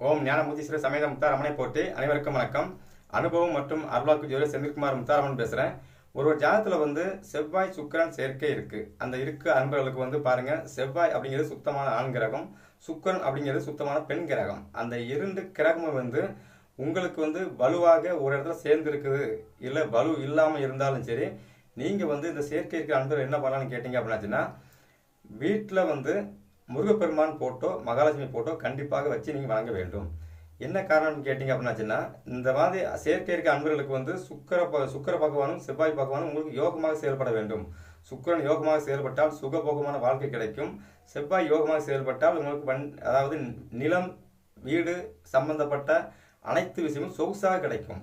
ஓம் ஞானமுதீஸ்வர சமேத முத்தாரமனை போட்டு அனைவருக்கும் வணக்கம். அனுபவம் மற்றும் அருளாக்கு ஜோதி செந்தில்குமார் முத்தாரமன் பேசுகிறேன் ஒரு ஒரு ஜாதத்தில் வந்து செவ்வாய் சுக்கரன் சேர்க்கை இருக்குது அந்த இருக்க அன்பர்களுக்கு வந்து பாருங்கள் செவ்வாய் அப்படிங்கிறது சுத்தமான ஆண் கிரகம் சுக்கரன் அப்படிங்கிறது சுத்தமான பெண் கிரகம். அந்த இரண்டு கிரகமும் வந்து உங்களுக்கு வந்து வலுவாக ஒரு இடத்துல சேர்ந்து இருக்குது. இல்லை வலு இல்லாமல் இருந்தாலும் சரி நீங்கள் வந்து இந்த சேர்க்கை இருக்கிற அன்பர்கள் என்ன பண்ணலாம்னு கேட்டீங்க அப்படின்னாச்சுன்னா வீட்டில் வந்து முருகப்பெருமான் போட்டோ மகாலட்சுமி போட்டோ கண்டிப்பாக வச்சு நீங்கள் வழங்க வேண்டும். என்ன காரணம்னு கேட்டிங்க அப்படின்னாச்சுன்னா இந்த மாதிரி செயற்கை இருக்க அன்பர்களுக்கு வந்து சுக்கர ப- சுக்கர பகவானும் செவ்வாய் பகவானும் உங்களுக்கு யோகமாக செயல்பட வேண்டும். சுக்கிரன் யோகமாக செயல்பட்டால் சுகபோகமான வாழ்க்கை கிடைக்கும். செவ்வாய் யோகமாக செயல்பட்டால் உங்களுக்கு வன் அதாவது நிலம் வீடு சம்பந்தப்பட்ட அனைத்து விஷயமும் சொகுசாக கிடைக்கும்.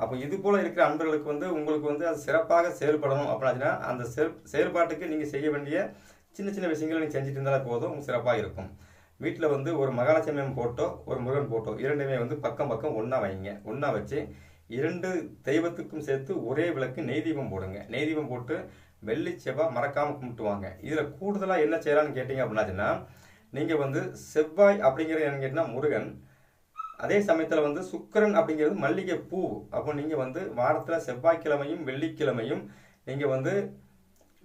அப்போ இது போல் இருக்கிற அன்பர்களுக்கு வந்து உங்களுக்கு வந்து அது சிறப்பாக செயல்படணும் அப்படின்னா அந்த செயல் செயல்பாட்டுக்கு நீங்கள் செய்ய வேண்டிய சின்ன சின்ன விஷயங்களை நீங்கள் செஞ்சுட்டு இருந்தாலே போதும் உங்களுக்கு சிறப்பாக இருக்கும். வீட்டில் வந்து ஒரு மகாலட்சுமி ஃபோட்டோ போட்டோ ஒரு முருகன் போட்டோ இரண்டுமே வந்து பக்கம் பக்கம் ஒன்றா வைங்க. ஒன்றா வச்சு இரண்டு தெய்வத்துக்கும் சேர்த்து ஒரே விளக்கு நெய் தீபம் போடுங்க. நெய் தீபம் போட்டு வெள்ளி செவ்வாய் மறக்காமல் கும்பிட்டுவாங்க இதில் கூடுதலாக என்ன செய்யலாம்னு கேட்டிங்க அப்படின்னாச்சுன்னா நீங்கள் வந்து செவ்வாய் அப்படிங்கிறது என்ன கேட்டிங்கன்னா முருகன். அதே சமயத்தில் வந்து சுக்கரன் அப்படிங்கிறது மல்லிகை பூ அப்போ நீங்கள் வந்து வாரத்தில் செவ்வாய்க்கிழமையும் வெள்ளிக்கிழமையும் நீங்கள் வந்து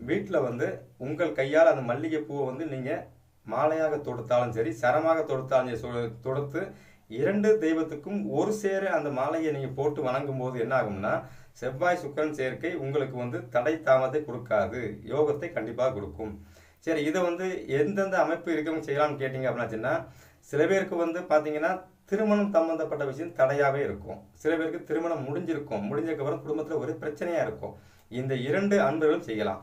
வீட்டில் வந்து உங்கள் கையால் அந்த மல்லிகைப்பூவை வந்து நீங்கள் மாலையாக தொடுத்தாலும் சரி சரமாக தொடுத்தாலும் சரி தொடுத்து இரண்டு தெய்வத்துக்கும் ஒரு சேர அந்த மாலையை நீங்கள் போட்டு வணங்கும் போது என்ன ஆகும்னா செவ்வாய் சுக்கரன் சேர்க்கை உங்களுக்கு வந்து தடை தாமதத்தை கொடுக்காது யோகத்தை கண்டிப்பாக கொடுக்கும். சரி இதை வந்து எந்தெந்த அமைப்பு இருக்கவங்க செய்யலாம்னு கேட்டிங்க அப்படின்னாச்சுன்னா சில பேருக்கு வந்து பார்த்தீங்கன்னா திருமணம் சம்மந்தப்பட்ட விஷயம் தடையாகவே இருக்கும். சில பேருக்கு திருமணம் முடிஞ்சிருக்கும். முடிஞ்சதுக்கப்புறம் குடும்பத்தில் ஒரு பிரச்சனையாக இருக்கும். இந்த இரண்டு அன்பர்களும் செய்யலாம்.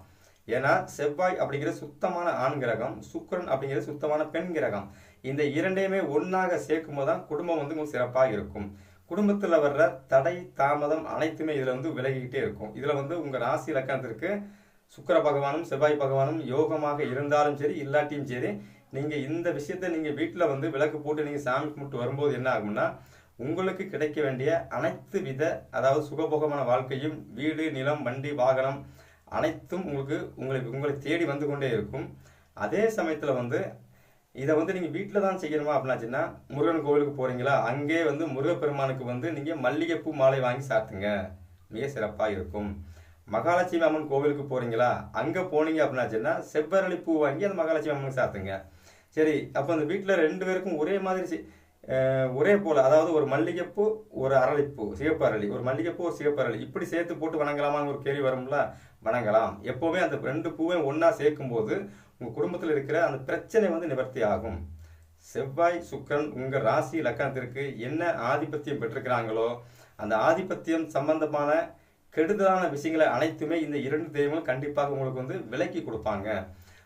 ஏன்னா செவ்வாய் அப்படிங்கிற சுத்தமான ஆண் கிரகம் சுக்கிரன் அப்படிங்கிறது சுத்தமான பெண் கிரகம். இந்த இரண்டையுமே ஒன்றாக சேர்க்கும் போது தான் குடும்பம் வந்து உங்களுக்கு சிறப்பாக இருக்கும். குடும்பத்தில் வர்ற தடை தாமதம் அனைத்துமே இதில் வந்து விலகிக்கிட்டே இருக்கும். இதில் வந்து உங்கள் ராசி இலக்கணத்திற்கு சுக்கர பகவானும் செவ்வாய் பகவானும் யோகமாக இருந்தாலும் சரி இல்லாட்டியும் சரி நீங்கள் இந்த விஷயத்தை நீங்கள் வீட்டில் வந்து விளக்கு போட்டு நீங்கள் சாமி கும்பிட்டு வரும்போது என்ன ஆகும்னா உங்களுக்கு கிடைக்க வேண்டிய அனைத்து வித அதாவது சுகபோகமான வாழ்க்கையும் வீடு நிலம் வண்டி வாகனம் அனைத்தும் உங்களுக்கு உங்களுக்கு உங்களை தேடி வந்து கொண்டே இருக்கும். அதே சமயத்தில் வந்து இதை வந்து நீங்கள் வீட்டில் தான் செய்யணுமா அப்படின்னாச்சுன்னா முருகன் கோவிலுக்கு போகிறீங்களா அங்கே வந்து முருகப்பெருமானுக்கு வந்து நீங்கள் மல்லிகைப்பூ மாலை வாங்கி சாத்துங்க. மிக சிறப்பாக இருக்கும். மகாலட்சுமி அம்மன் கோவிலுக்கு போகிறீங்களா அங்கே போனீங்க அப்படின்னாச்சுன்னா செவ்வரளி பூ வாங்கி அந்த மகாலட்சுமி அம்மனுக்கு சாத்துங்க. சரி அப்போ அந்த வீட்டில் ரெண்டு பேருக்கும் ஒரே மாதிரி ஒரே போல் அதாவது ஒரு மல்லிகைப்பூ ஒரு அரளிப்பூ சிவப்பு அரளி. ஒரு மல்லிகைப்பூ ஒரு சிவப்பு அரளி. இப்படி சேர்த்து போட்டு வணங்கலாமான்னு ஒரு கேள்வி வரும்ல? வணங்கலாம். எப்போவுமே அந்த ரெண்டு பூவையும் ஒன்றா சேர்க்கும்போது உங்கள் குடும்பத்தில் இருக்கிற அந்த பிரச்சனை வந்து நிவர்த்தி ஆகும். செவ்வாய் சுக்கரன் உங்கள் ராசி லக்கணத்திற்கு என்ன ஆதிபத்தியம் பெற்றிருக்கிறாங்களோ அந்த ஆதிபத்தியம் சம்பந்தமான கெடுதலான விஷயங்களை அனைத்துமே இந்த இரண்டு தெய்வங்களும் கண்டிப்பாக உங்களுக்கு வந்து விலக்கி கொடுப்பாங்க.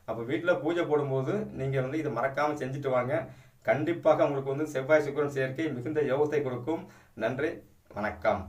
அப்போ வீட்டில் பூஜை போடும்போது நீங்கள் வந்து இதை மறக்காமல் செஞ்சுட்டு வாங்க. கண்டிப்பாக உங்களுக்கு வந்து செவ்வாய் சுக்கரன் சேர்க்கை மிகுந்த யோகத்தை கொடுக்கும். நன்றி வணக்கம்.